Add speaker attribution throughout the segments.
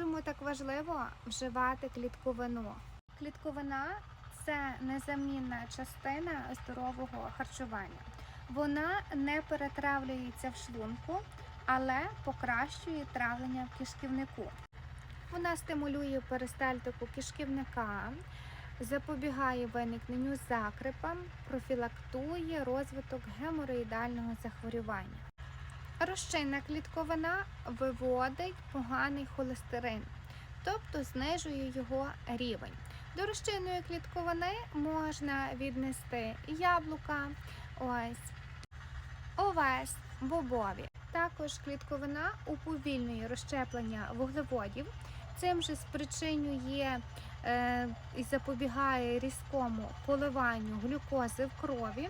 Speaker 1: чому так важливо вживати клітковину? Клітковина це незамінна частина здорового харчування. Вона не перетравлюється в шлунку, але покращує травлення в кишківнику. Вона стимулює перистальтику кишківника, запобігає виникненню закрипа, профілактує розвиток геморроїдального захворювання. Розчинна клітковина виводить поганий холестерин, тобто знижує його рівень. До розчинної клітковини можна віднести яблука, ось, овес, бобові. Також клітковина уповільнює розщеплення вуглеводів. Цим же спричинює е, і запобігає різкому коливанню глюкози в крові.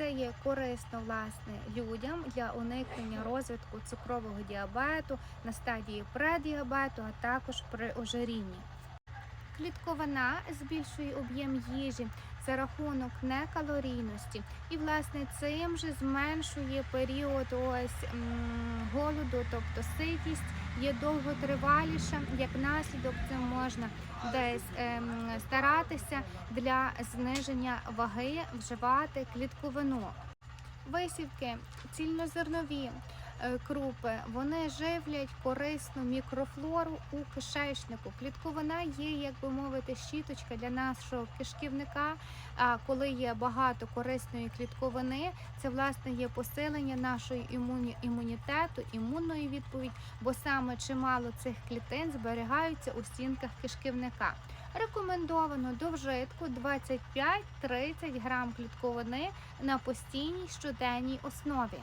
Speaker 1: Це є корисно власне людям для уникнення розвитку цукрового діабету на стадії преддіабету, а також при ожирінні. Клітковина збільшує об'єм їжі за рахунок некалорійності, і власне цим же зменшує період ось голоду, тобто ситість є довготриваліша. Як наслідок, цим можна десь ем, старатися для зниження ваги вживати клітковину. Висівки, цільнозернові крупи, вони живлять корисну мікрофлору у кишечнику. Клітковина є, як би мовити, щіточка для нашого кишківника. А коли є багато корисної клітковини, це власне є посилення нашої імуні- імунітету, імунної відповідь, бо саме чимало цих клітин зберігаються у стінках кишківника. Рекомендовано до вжитку 25-30 грам клітковини на постійній щоденній основі.